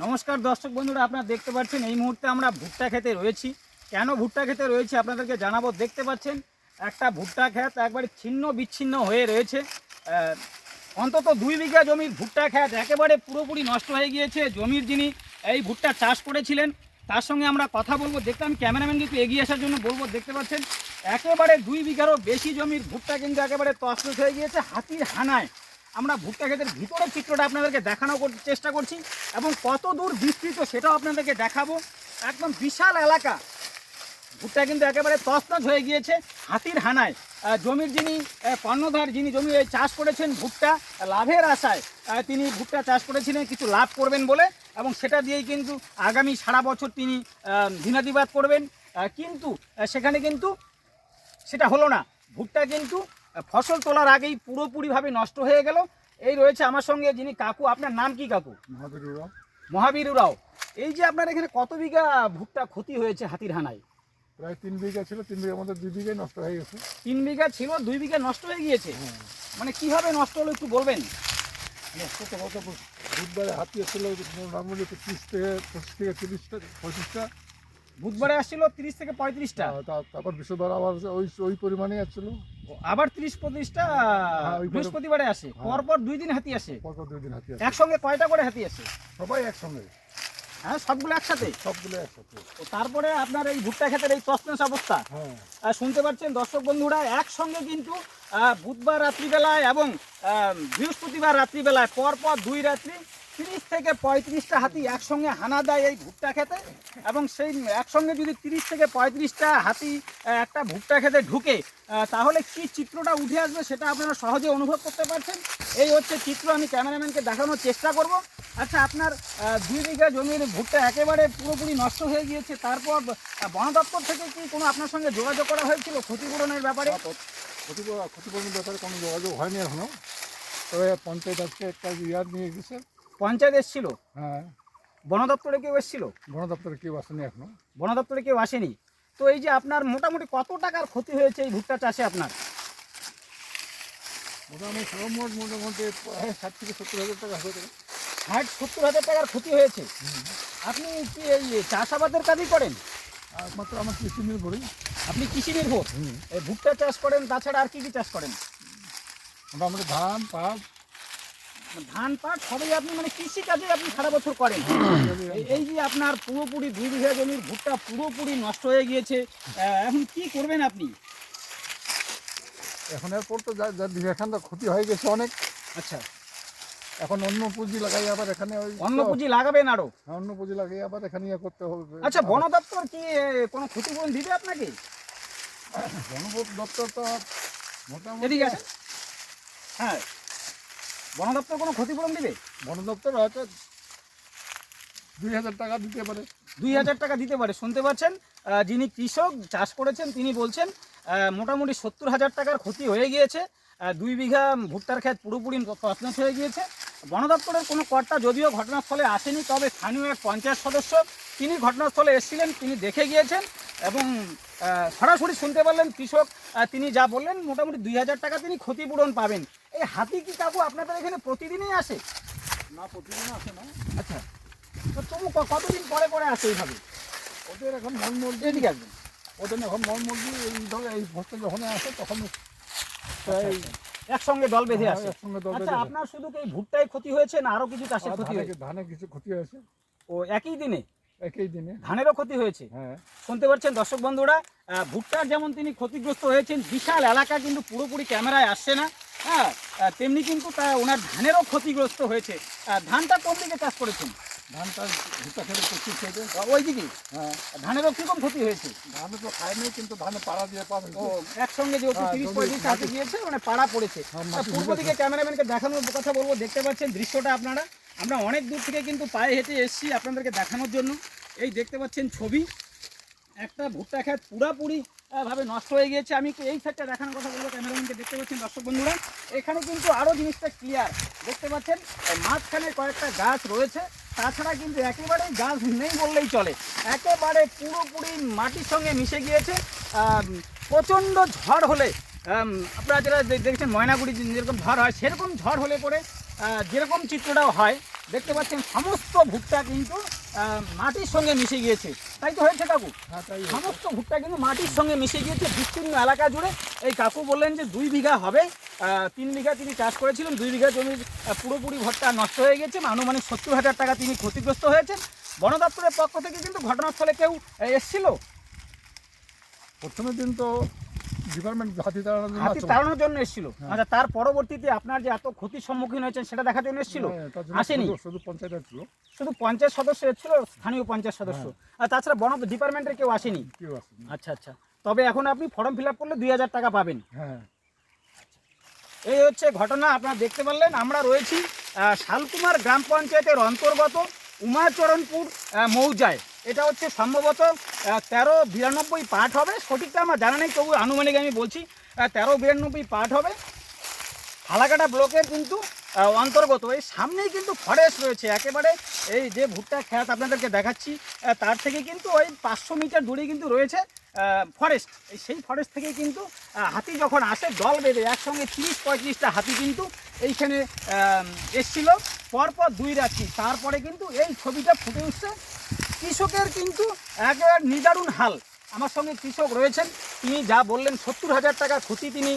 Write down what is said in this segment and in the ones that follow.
নমস্কার দর্শক বন্ধুরা, আপনারা দেখতে পাচ্ছেন এই মুহূর্তে আমরা ভুট্টা খেতে রয়েছি। কেন ভুট্টা খেতে রয়েছে আপনাদেরকে জানাব, দেখতে পাচ্ছেন, একটা ভুট্টা ক্ষেত একবারে ছিন্ন বিচ্ছিন্ন হয়ে রয়েছে। অন্তত দুই বিঘা জমির ভুট্টা ক্ষেত একেবারে পুরোপুরি নষ্ট হয়ে গিয়েছে। জমির যিনি এই ভুট্টা চাষ করেছিলেন, তার সঙ্গে আমরা কথা বলব। দেখতে আমি ক্যামেরাম্যান কিন্তু এগিয়ে আসার জন্য বলব, দেখতে পাচ্ছেন, একেবারে দুই বিঘারও বেশি জমির ভুট্টা কিন্তু একেবারে তছনছ হয়ে গিয়েছে হাতির হানায়। আমরা ভুট্টা ক্ষেতের ভিতরের চিত্রটা আপনাদেরকে দেখানোর চেষ্টা করছি এবং কত দূর বিস্তৃত সেটাও আপনাদেরকে দেখাবো। একদম বিশাল এলাকা। ভুট্টা কিন্তু একেবারে তছনছ হয়ে গিয়েছে হাতির হানায়। জমির যিনি কর্ণধার যিনি জমি চাষ করেছেন ভুট্টা, লাভের আশায় তিনি ভুট্টা চাষ করেছিলেন, কিছু লাভ করবেন বলে এবং সেটা দিয়েই কিন্তু আগামী সারা বছর তিনি দিনাতিবাদ করবেন। কিন্তু সেখানে কিন্তু সেটা হলো না। ভুট্টা কিন্তু ফসল তোলার আগেই পুরোপুরিভাবে নষ্ট হয়ে গেল। এই রয়েছে আমার সঙ্গে যিনি কাকু আপনার নাম কি কাকু? মহাবীর রাও এই যে আপনার এখানে কত বিঘা ভুট্টা ক্ষতি হয়েছে হাতির হানায় প্রায় তিন বিঘা ছিল তিন বিঘার মধ্যে দুই বিঘাই নষ্ট হয়ে গেছে। তিন বিঘা ছিল দুই বিঘা নষ্ট হয়ে গিয়েছে? মানে কীভাবে নষ্ট হলো একটু বলবেন? নষ্ট তো কত বুধবারে হাতি ছিল মোটামুটি তিরিশ থেকে পঁচিশ থেকে তিরিশটা পঁচিশটা। বুধবারে আসছিল তিরিশ থেকে পঁয়ত্রিশটা। তারপর বিশ্বধর আবার ওই ওই পরিমাণে আসছিল। আবার তিরিশ পঁয়ত্রিশটা হ্যাঁ, বৃহস্পতিবারে আসে। হ্যাঁ। পরপর দুই দিন হাতি আসে। পরপর দুই দিন হাতি আসে। একসঙ্গে কয়টা করে হাতি আসে? সবাই একসঙ্গে। হ্যাঁ সবগুলো একসাথে? সবগুলো একসাথে। তারপরে আপনার এই ভুট্টা ক্ষেতের এই তসনস অবস্থা। হ্যাঁ। শুনতে পাচ্ছেন দর্শক বন্ধুরা একসঙ্গে কিন্তু আহ, বুধবার রাত্রিবেলায় এবং বৃহস্পতিবার রাত্রিবেলায় পরপর দুই রাত্রি তিরিশ থেকে পঁয়ত্রিশটা হাতি একসঙ্গে হানা দেয় এই ভুট্টা খেতে। এবং সেই একসঙ্গে যদি তিরিশ থেকে পঁয়ত্রিশটা হাতি একটা ভুট্টা খেতে ঢুকে তাহলে কি চিত্রটা উঠে আসবে সেটা আপনারা সহজে অনুভব করতে পারছেন? এই হচ্ছে চিত্র, আমি ক্যামেরাম্যানকে দেখানোর চেষ্টা করব। আচ্ছা আপনার দুই বিঘা জমির ভুট্টা একেবারে পুরোপুরি নষ্ট হয়ে গিয়েছে, তারপর বন দপ্তর থেকে কি কোনো আপনার সঙ্গে যোগাযোগ করা হয়েছিল ক্ষতিপূরণের ব্যাপারে? ক্ষতিপূরণ ক্ষতিপূরণের ব্যাপারে কোনো যোগাযোগ হয়নি এখনও। তবে পঞ্চায়েত আজকে একটা ইয়ার নিয়ে গেছে। পঞ্চায়েত এসেছিল। হ্যাঁ। বন দপ্তরে কেউ এসেছিল? বন দপ্তরে কেউ আসেনি এখনও। বন দপ্তরে কেউ আসেনি। তো এই যে আপনার মোটামুটি কত টাকার ক্ষতি হয়েছে এই ভুট্টা চাষে আপনার? মোটামুটি সর্বমোট মোটামুটি ষাট থেকে সত্তর হাজার টাকা ষাট সত্তর হাজার টাকার ক্ষতি হয়েছে? আপনি কি এই চাষাবাদের কাজই করেন? আর মাত্র আমার কৃষি নির্ভরই আপনি কৃষি নির্ভর? ভুট্টা চাষ করেন তাছাড়া আর কি কি চাষ করেন? মোটামুটি ধান পাট ধান পাট সবই আপনি মানে কৃষি কাজে আপনি সারা বছর করেন। এই- যে আপনার পুরোপুরি দুই বিঘা জমির ভুট্টা পুরোপুরি নষ্ট হয়ে গিয়েছে এখন কি করবেন আপনি? এখন এরপর তো যা যা এখানটা ক্ষতি হয়ে গেছে অনেক। আচ্ছা। এখন অন্য পুঁজি লাগাই আবার এখানে ওই অন্য পুঁজি লাগাবেন আরও? হ্যাঁ, অন্য পুঁজি লাগাই আবার এখানে ইয়ে করতে হবে। আচ্ছা বন দপ্তর কি কোনো ক্ষতিপূরণ দিবে আপনাকে? বন দপ্তর তো মোটামুটি হ্যাঁ। বন দপ্তর কোনো ক্ষতিপূরণ দিবে? বন দপ্তর হয়তো দুই হাজার টাকা দিতে পারে। দুই হাজার টাকা দিতে পারে। শুনতে পাচ্ছেন? যিনি কৃষক চাষ করেছেন তিনি বলছেন মোটামুটি সত্তর হাজার টাকার ক্ষতি হয়ে গিয়েছে। দুই বিঘা ভুট্টার ক্ষেত পুরোপুরি তছনছ হয়ে গিয়েছে। বন দপ্তরের কোনো কর্তা যদিও ঘটনাস্থলে আসেনি তবে স্থানীয় এক পঞ্চায়েত সদস্য তিনি ঘটনাস্থলে এসেছিলেন তিনি দেখে গিয়েছেন এবং সরাসরি শুনতে পারলেন কৃষক। তিনি যা বললেন মোটামুটি দুই হাজার টাকা তিনি ক্ষতিপূরণ পাবেন। এই হাতি কি কাকু আপনাদের এখানে প্রতিদিনই আসে? না প্রতিদিন আসে না। আচ্ছা। তো তবু কতদিন পরে পরে আসে এইভাবে? ওদের এখন মন মুরগি এদিকে আসবেন। ওদের এখন মন মুরগি এই ধরে এই ভোটটা যখন আসে তখন প্রায় একসঙ্গে দল বেঁধে আসে। একসঙ্গে দল আচ্ছা আপনার শুধু কি এই ভুট্টায় ক্ষতি হয়েছে না আরও কিছু চাষের ক্ষতি হয়েছে? ধানে কিছু ক্ষতি হয়েছে। ও একই দিনে? একই দিনে। ধানেরও ক্ষতি হয়েছে? হ্যাঁ। শুনতে পাচ্ছেন দর্শক বন্ধুরা ভুট্টার যেমন তিনি ক্ষতিগ্রস্ত হয়েছেন বিশাল এলাকা কিন্তু পুরোপুরি ক্যামেরায় আসছে না। হ্যাঁ তেমনি কিন্তু তা ওনার ধানেরও ক্ষতিগ্রস্ত হয়েছে। ধানটা কোন দিকে চাষ করেছেন? ধানটা ভুট্টা খেলে প্রচুর খেতে ওই দিকে হ্যাঁ। ধানেরও কীরকম ক্ষতি হয়েছে? ধানে তো খায়নি কিন্তু ধানে পাড়া দিয়ে পাবে ও একসঙ্গে যেহেতু হ্যাঁ, তিরিশ পঁয়ত্রিশ হাতে গিয়েছে মানে পাড়া পড়েছে। হ্যাঁ, পূর্ব ভিজেছে। দিকে ক্যামেরাম্যানকে দেখানোর কথা বলব দেখতে পাচ্ছেন দৃশ্যটা আপনারা। আমরা অনেক দূর থেকে কিন্তু পায়ে হেঁটে এসেছি আপনাদেরকে দেখানোর জন্য। এই দেখতে পাচ্ছেন ছবি। একটা ভুট্টা খেত পুরাপুরি ভাবে নষ্ট হয়ে গিয়েছে। আমি এই সাইডটা দেখানোর কথা বলব, ক্যামেরাম্যানকে দেখতে পাচ্ছেন দর্শক বন্ধুরা। এখানে কিন্তু আরও জিনিসটা ক্লিয়ার দেখতে পাচ্ছেন মাঝখানে কয়েকটা গাছ রয়েছে। তাছাড়া কিন্তু একেবারেই গাছ নেই বললেই চলে। একেবারে পুরোপুরি মাটির সঙ্গে মিশে গিয়েছে। প্রচণ্ড ঝড় হলে আপনারা যারা দেখছেন ময়নাগুড়ি যেরকম ঝড় হয়, সেরকম ঝড় হলে পরে যেরকম চিত্রটাও হয় দেখতে পাচ্ছেন সমস্ত ভুট্টা কিন্তু মাটির সঙ্গে মিশে গিয়েছে। তাই তো হয়েছে কাকু? হ্যাঁ তাই সমস্ত ভুট্টা কিন্তু মাটির সঙ্গে মিশে গিয়েছে বিস্তীর্ণ এলাকা জুড়ে। এই কাকু বললেন যে দুই বিঘা হবে তিন বিঘা তিনি চাষ করেছিলেন দুই বিঘা জমির পুরোপুরি ভুট্টা নষ্ট হয়ে গেছে আনুমানিক সত্তর হাজার টাকা তিনি ক্ষতিগ্রস্ত হয়েছেন। বন দপ্তরের পক্ষ থেকে কিন্তু ঘটনাস্থলে কেউ এসছিল? প্রথমের দিন তো ডিপার্টমেন্ট হাতি দাঁড়ানোর জন্য হাতি আসলো। তাড়ানোর জন্য এসেছিল। হ্যাঁ। আচ্ছা তার পরবর্তীতে আপনার যে এত ক্ষতির সম্মুখীন হয়েছেন সেটা দেখার জন্য এসেছিল? হ্যাঁ, আসেনি? শুধু- শুধু পঞ্চায়েত ছিল। শুধু পঞ্চায়েত সদস্য এসেছিল স্থানীয় পঞ্চায়েত সদস্য? আর তাছাড়া বন ডিপার্টমেন্টের কেউ আসেনি? কেউ আসেনি। আচ্ছা আচ্ছা। তবে এখন আপনি ফর্ম ফিল আপ করলে দুই হাজার টাকা পাবেন। হ্যাঁ। এই হচ্ছে ঘটনা আপনারা দেখতে পারলেন। আমরা রয়েছি শালকুমার গ্রাম পঞ্চায়েতের অন্তর্গত উমাচরণপুর মৌজায়। এটা হচ্ছে সম্ভবত তেরো বিরানব্বই পাঠ হবে। সঠিকটা আমার জানা নেই, তবু আনুমানিক আমি বলছি তেরো বিরানব্বই পাঠ হবে। ফালাকাটা ব্লকের কিন্তু অন্তর্গত, এই সামনেই কিন্তু ফরেস্ট রয়েছে। একেবারে এই যে ভুট্টা খ্যাত আপনাদেরকে দেখাচ্ছি তার থেকে কিন্তু ওই পাঁচশো মিটার দূরে কিন্তু রয়েছে ফরেস্ট সেই ফরেস্ট থেকে কিন্তু হাতি যখন আসে, দল বেঁধে একসঙ্গে তিরিশ পঁয়ত্রিশটা হাতি কিন্তু এইখানে এসছিল। পরপর দুই রাত্রি তারপরে কিন্তু এই ছবিটা ফুটে উঠছে। কৃষকের কিন্তু একেবারে নিদারুণ হাল। আমার সঙ্গে কৃষক রয়েছেন। তিনি যা বললেন, সত্তর হাজার টাকা ক্ষতি তিনি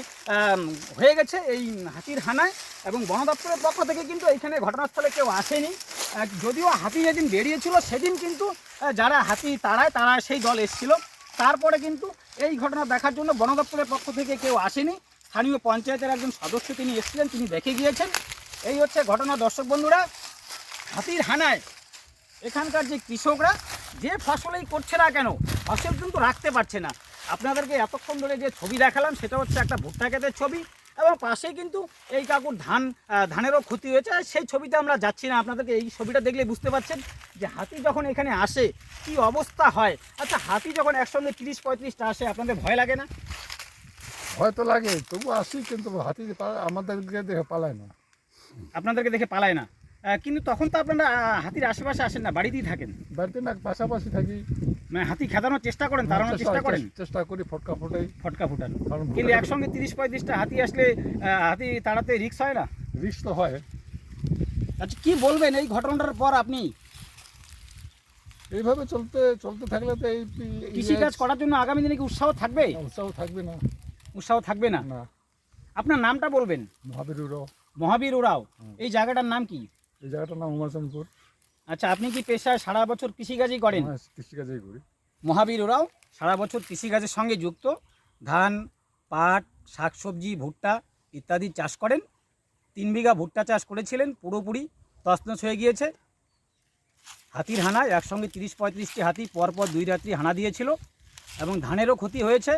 হয়ে গেছে এই হাতির হানায় এবং বন দপ্তরের পক্ষ থেকে কিন্তু এইখানে ঘটনাস্থলে কেউ আসেনি। যদিও হাতি যেদিন বেরিয়েছিল, সেদিন কিন্তু যারা হাতি তাড়ায়, তারা সেই দল এসেছিল। তারপরে কিন্তু এই ঘটনা দেখার জন্য বন দপ্তরের পক্ষ থেকে কেউ আসেনি। স্থানীয় পঞ্চায়েতের একজন সদস্য তিনি এসেছিলেন, তিনি দেখে গিয়েছেন। এই হচ্ছে ঘটনা, দর্শক বন্ধুরা। হাতির হানায় এখানকার যে কৃষকরা যে ফসলেই করছে না কেন ফসল কিন্তু রাখতে পারছে না। আপনাদেরকে এতক্ষণ ধরে যে ছবি দেখালাম সেটা হচ্ছে একটা ভুট্টা ক্ষেতের ছবি এবং পাশেই কিন্তু এই কাকুর ধান ধানেরও ক্ষতি হয়েছে। সেই ছবিতে আমরা যাচ্ছি না। আপনাদেরকে এই ছবিটা দেখলে বুঝতে পারছেন যে হাতি যখন এখানে আসে কি অবস্থা হয়? আচ্ছা হাতি যখন একসঙ্গে তিরিশ পঁয়ত্রিশটা আসে আপনাদের ভয় লাগে না? ভয় তো লাগে তবু আসি কিন্তু হাতি আমাদেরকে দেখে পালায় না। আপনাদেরকে দেখে পালায় না? কিন্তু তখন তো আপনারা হাতির আশেপাশে আসেন না বাড়িতেই থাকেন। বাড়িতে না পাশাপাশি থাকি। মানে হাতি খেদানোর চেষ্টা করেন তাড়ানোর চেষ্টা করেন? চেষ্টা করি ফটকা ফটাই। ফটকা ফুটান। কিন্তু একসঙ্গে তিরিশ পঁয়ত্রিশটা হাতি আসলে হাতি তাড়াতে রিক্স হয় না? রিক্স তো হয়। আচ্ছা কি বলবেন এই ঘটনাটার পর আপনি? এইভাবে চলতে চলতে থাকলে তো এই কৃষিকাজ করার জন্য আগামী দিনে কি উৎসাহ থাকবে? উৎসাহ থাকবে না। উৎসাহ থাকবে না? আপনার নামটা বলবেন? মহাবীর ওরাও হুম। এই জায়গাটার নাম কি? এই জায়গাটার নাম উমাচনপুর আচ্ছা আপনি কি পেশায় সারা বছর কৃষিকাজই করেন? হ্যাঁ, কৃষিকাজই করি। মহাবীর ওরাও সারা বছর কৃষিকাজের সঙ্গে যুক্ত। ধান পাট শাকসবজি ভুট্টা ইত্যাদি চাষ করেন। তিন বিঘা ভুট্টা চাষ করেছিলেন পুরোপুরি তছনছ হয়ে গিয়েছে। হাতির হানায় একসঙ্গে তিরিশ পঁয়ত্রিশটি হাতি পরপর দুই রাত্রি হানা দিয়েছিল এবং ধানেরও ক্ষতি হয়েছে।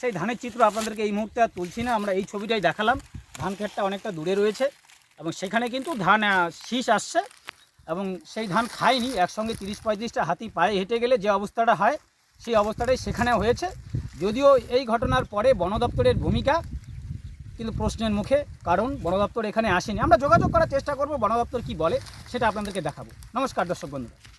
সেই ধানের চিত্র আপনাদেরকে এই মুহূর্তে আর তুলছি না আমরা এই ছবিটাই দেখালাম। ধান ক্ষেতটা অনেকটা দূরে রয়েছে। এবং সেখানে কিন্তু ধান শীষ আসছে এবং সেই ধান খায়নি একসঙ্গে তিরিশ পঁয়ত্রিশটা হাতি পায়ে হেঁটে গেলে যে অবস্থাটা হয়, সেই অবস্থাটাই সেখানে হয়েছে। যদিও এই ঘটনার পরে বন দপ্তরের ভূমিকা কিন্তু প্রশ্নের মুখে, কারণ বন দপ্তর এখানে আসেনি। আমরা যোগাযোগ করার চেষ্টা করব, বন দপ্তর কী বলে সেটা আপনাদেরকে দেখাবো। নমস্কার, দর্শক বন্ধুরা।